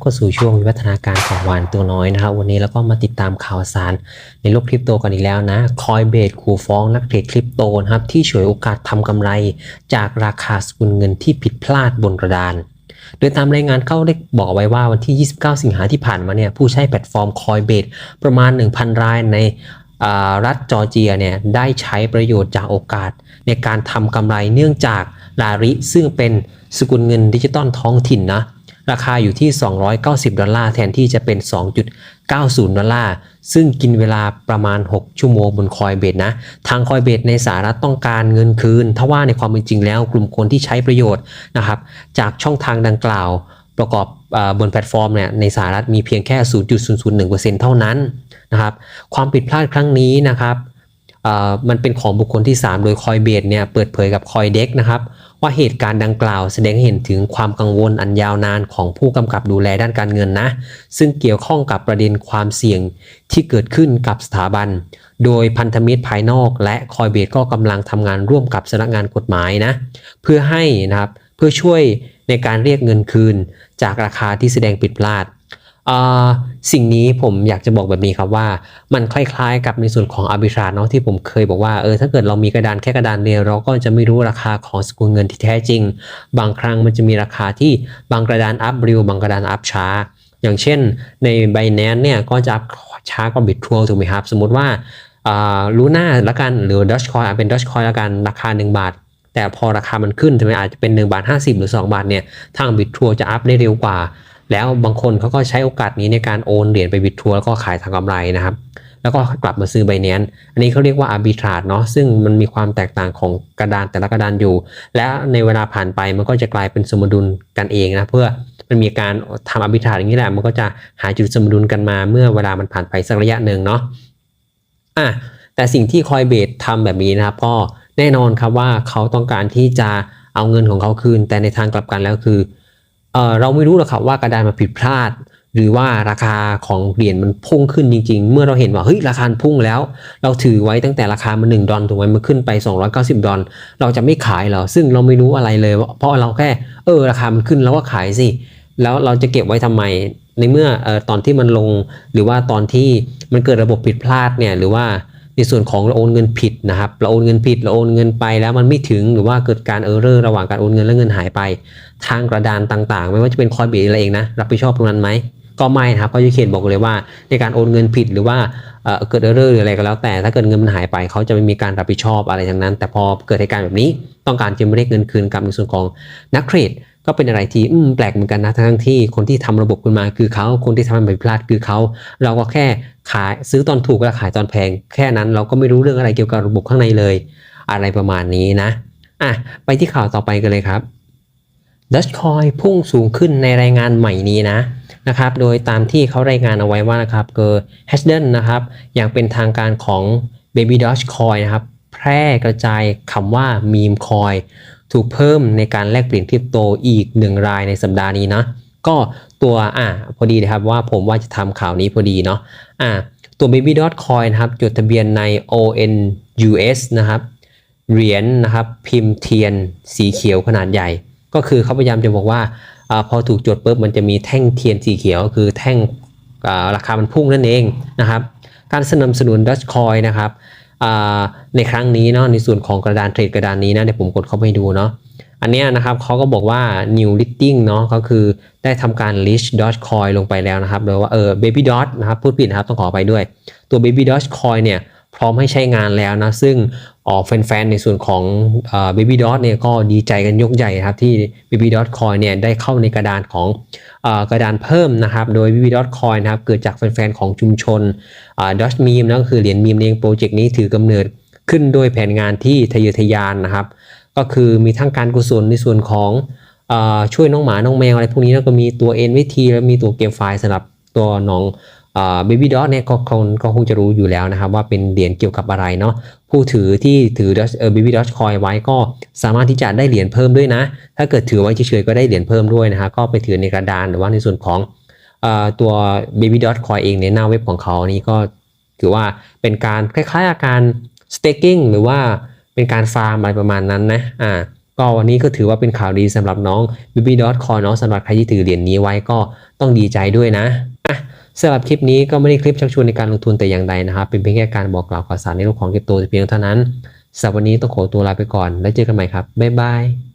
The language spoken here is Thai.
ก็สู่ช่วงวิวัฒนาการของวานตัวน้อยนะครับวันนี้เราก็มาติดตามข่าวสารในโลกคริปโตกันอีกแล้วนะคอยเบสขู่ฟ้องนักเทรดคริปโตนะครับที่ฉวยโอกาสทำกำไร จากราคาสกุลเงินที่ผิดพลาดบนกระดาน โดยตามรายงานเขาได้บอกเอาไว้ว่าวันที่ 29 สิงหาที่ผ่านมาเนี่ยผู้ใช้แพลตฟอร์ม Coinbase ประมาณ 1,000 รายในรัฐจอร์เจียเนี่ยได้ใช้ประโยชน์จากโอกาส ในการทำกำไรเนื่องจากลาริซึ่งเป็นสกุลเงินดิจิตอลท้องถิ่นนะ ราคาอยู่ที่ 290 ดอลลาร์แทนที่จะเป็น 2.90 ดอลลาร์ ซึ่งกินเวลาประมาณ 6 ชั่วโมงบนคอยเบสนะ ทางคอยเบสในสหรัฐต้องการเงินคืน ถ้าว่าในความเป็นจริงแล้วกลุ่มคนที่ใช้ประโยชน์นะครับ จากช่องทางดังกล่าวประกอบอบนแพลตฟอร์มเนี่ยในสหรัฐมีเพียงแค่ 0.001%เท่านั้นนะครับ ความผิดพลาดครั้งนี้นะครับ มันเป็นของบุคคลที่ 3 โดย Coinbase เนี่ยเปิดเผยกับ Coindex นะครับว่าเหตุการณ์ดังกล่าวแสดงให้เห็นถึงความกังวลอันยาวนานของผู้กำกับดูแลด้านการเงินนะ ซึ่งเกี่ยวข้องกับประเด็นความเสี่ยงที่เกิดขึ้นกับสถาบัน โดยพันธมิตรภายนอก และคอยเบสก็กำลังทำงานร่วมกับสำนักงานกฎหมายนะเพื่อให้นะครับเพื่อช่วยในการเรียกเงินคืน จากราคาที่แสดงผิดพลาด สิ่งนี้ผมอยากจะบอกแบบนี้ครับว่ามันคล้ายๆ กับในส่วนของอาร์บิทราเนาะที่ผมเคยบอกว่าเออถ้าเกิดเรามีกระดานแค่กระดานเดียวเราก็จะไม่รู้ราคาของสกุลเงินที่แท้จริง บางครั้งมันจะมีราคาที่บางกระดานอัพเร็วบางกระดานอัพช้า อย่างเช่นใน b บ n a n c e เนี่ยก็จะอัพช้ากว่าบิตทัวถูกไหมครับ สมมติว่าลูน่าละกันหรือ Dogecoin อะเป็น Dogecoin ละกันราคา 1 บาท แต่พอราคามันขึ้นใช่ไมอาจจะเป็น1บาท50 หรือ 2 บาทเนี่ยทางบิตทัวจะอัพได้เร็วกว่า แล้วบางคนเขาก็ใช้โอกาสนี้ในการโอนเหรียญไปบิตทัวแล้วก็ขายทางกำไรนะครับ แล้วก็กลับมาซื้อ b บ n a n c e อันนี้เขาเรียกว่า arbitrage เนาะซึ่งมันมีความแตกต่างของกระดานแต่ละกระดานอยู่ และในเวลาผ่านไปมันก็จะกลายเป็นสมดุลกันเองนะเพื่อมันมีการทำ arbitrage อย่างนี้แหละมันก็จะหาจุดสมดุลกันมาเมื่อเวลามันผ่านไปสักระยะหนึ่งเนาะอะแต่สิ่งที่ Coinbase ทำแบบนี้นะครับก็แน่นอนครับว่าเขาต้องการที่จะเอาเงินของเขาคืน แต่ในทางกลับกันแล้วคือ เเราไม่รู้หรอกครับว่ากระดานมันผิดพลาด หรือว่าราคาของเหรียญมันพุ่งขึ้นจริง ๆ เมื่อเราเห็นว่าเฮ้ยราคาพุ่งแล้ว เราถือไว้ตั้งแต่ราคามัน1ดอลถูกไหมมันขึ้นไป 290 ดอลเราจะไม่ขายเหรอซึ่งเราไม่รู้อะไรเลย เพราะเราแค่เออราคามันขึ้นเราก็ขายสิแล้วเราจะเก็บไว้ทำไมในเมื่อออตอนที่มันลง หรือว่าตอนที่มันเกิดระบบผิดพลาดเนี่ยหรือว่า ในส่วนของเราโอนเงินผิดนะครับเราโอนเงินผิดเราโอนเงินไปแล้วมันไม่ถึงหรือว่าเกิดการเออร์เรอร์ระหว่างการโอนเงินและเงินหายไป ทางกระดานต่างๆ ไม่ว่าจะเป็นคอยบสอะไรเองนะรับผิดชอบตรงนั้นไหมก็ไม่นะครับก็จะเขียนบอกเลยว่าในการโอนเงินผิดหรือว่าเอ่อเกิดเออร์เรอร์หรืออะไรก็แล้วแต่ถ้าเกิดเงินมันหายไปเขาจะไม่มีการรับผิดชอบอะไรทั้งนั้น แต่พอเกิดเหตุการณ์แบบนี้ต้องการจะเรียกเงินคืนกับในส่วนของนักเทรด ก็เป็นอะไรที่แปลกเหมือนกันนะทั้งที่คนที่ทำระบบขึ้นมาคือเขาคนที่ทำให้ผิดพลาดคือเขาเราก็แค่ขายซื้อตอนถูกแล้วขายตอนแพง แค่นั้นเราก็ไม่รู้เรื่องอะไรเกี่ยวกับระบบข้างในเลย อะไรประมาณนี้นะอะไปที่ข่าวต่อไปกันเลยครับดัชคอยพุ่งสูงขึ้นในรายงานใหม่นี้นะนะครับ โดยตามที่เขารายงานเอาไว้ว่านะครับเกิด h a s h d e n นะครับอย่างเป็นทางการของ Baby Dogecoin นะครับ แพร่กระจายคำว่า Meme Coin ถูกเพิ่มในการแลกเปลี่ยนคริปโตอีก 1 รายในสัปดาห์นี้นะก็ตัวอะพอดีนะครับว่าผมว่าจะทำข่าวนี้พอดีเนาะอะตัว Baby Dogecoin นะครับจดทะเบียนใน ONUS นะครับเหรียญนะครับพิมพ์เทียนสีเขียวขนาดใหญ่ ก็คือเขาพยายามจะบอกว่าอพอถูกจดปุ๊บมันจะมีแท่งเทียนสีเขียว คือแท่งราคามันพุ่งนั่นเองนะครับการสนับสนุน Dogecoin นะครับ ในครั้งนี้เนาะในส่วนของกระดานเทรดกระดานนี้นะเดี๋ยวผมกดเข้าไปดูเนาะอันนี้นะครับเขาก็บอกว่า new listing เนาะก็คือได้ทำการ list Dogecoin ลงไปแล้วนะครับหรือว่าเออ baby dot นะครับพูดผิดนะครับต้องขอไปด้วย ตัว baby Dogecoin เนี่ย พร้อมให้ใช้งานแล้วนะ ซึ่งออกแฟนๆ ในส่วนของ Baby Dot เนี่ยก็ดีใจกันยกใหญ่ครับที่ Baby Dot Coin เนี่ยได้เข้าในกระดานของอกระดานเพิ่มนะครับ โดย Baby Dot Coin นะครับเกิดจากแฟนๆ ของชุมชนอ่า Dot Meme นะก็คือเหรียญมีมเองโปรเจกต์นี้ถือกำเนิดขึ้นโดยแผนงานที่ทะเยอทะยานนะครับ ก็คือมีทั้งการกุศลในส่วนของอช่วยน้องหมา น้องแมวอะไรพวกนี้แล้วก็มีตัว NVT แล้วมีตัวเกมไฟล์สำหรับตัวน้อง เบบี้ดอทเนี่ยก็คงก็คงจะรู้อยู่แล้วนะครับว่าเป็นเหรียญเกี่ยวกับอะไรเนาะผู้ถือที่ถือเออ baby dot coin ไว้ก็สามารถที่จะได้เหรียญเพิ่มด้วยนะ ถ้าเกิดถือไว้เฉยๆก็ได้เหรียญเพิ่มด้วยนะฮะก็ไปถือในกระดานหรือว่าในส่วนของตัว baby dot coin เองในหน้าเว็บของเขานี่ก็ถือว่าเป็นการคล้ายๆอาการ staking หรือว่าเป็นการฟาร์มอะไรประมาณนั้นนะอ่าก็วันนี้ก็ถือว่าเป็นข่าวดีสำหรับน้อง b b d o t c o i n เนาะสำหรับใครที่ถือเหรียญนี้ไว้ก็ต้องดีใจด้วยนะอะ สำหรับคลิปนี้ก็ไม่ได้คลิปชักชวนในการลงทุนแต่อย่างใดนะครับ เป็นเพียงแค่การบอกกล่าวข่าวสารในโลกของคริปโตเพียงเท่านั้นสำหรับวันนี้ต้องขอตัวลาไปก่อน แล้วเจอกันใหม่ครับ บ๊ายบาย